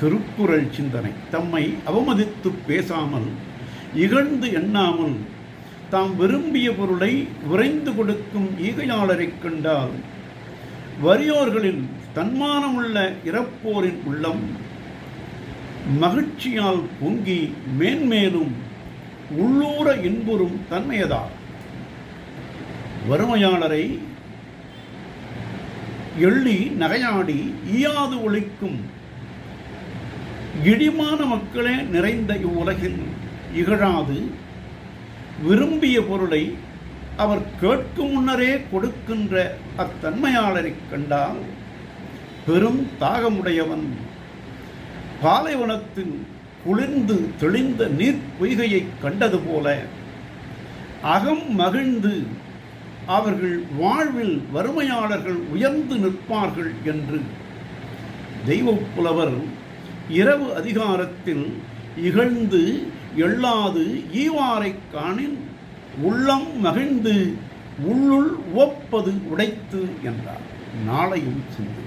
திருக்குறள் சிந்தனை. தம்மை அவமதித்து பேசாமல் இகழ்ந்து எண்ணாமல் தாம் விரும்பிய பொருளை விரைந்து கொடுக்கும் ஈகையாளரைக் கண்டால் வறியோர்களின் தன்மானமுள்ள இறப்போரின் உள்ளம் மகிழ்ச்சியால் பொங்கி மேன்மேலும் உள்ளூர இன்புறும் தன்மையதார் வறுமையாளரை எள்ளி நகையாடி ஈயாது ஒழிக்கும் இடிமான மக்களே நிறைந்த இவ்வுலகில் இகழாது. விரும்பிய பொருளை அவர் கேட்கும் முன்னரே கொடுக்கின்ற அத்தன்மையாளரைக் கண்டால் பெரும் தாகமுடையவன். பாலைவனத்தில் குளிர்ந்து தெளிந்த நீர் பொய்கையைக் கண்டது போல அகம் மகிழ்ந்து அவர்கள் வாழ்வில் வறுமையாளர்கள் உயர்ந்து நிற்பார்கள் என்று தெய்வப் புலவர் இரவு அதிகாரத்தில் இகழ்ந்து எள்ளாது ஈவாரைக் காணின் உள்ளம் மகிழ்ந்து உள்ளுள் உவப்பது உடைத்து என்றார். நாளையும் சிந்தி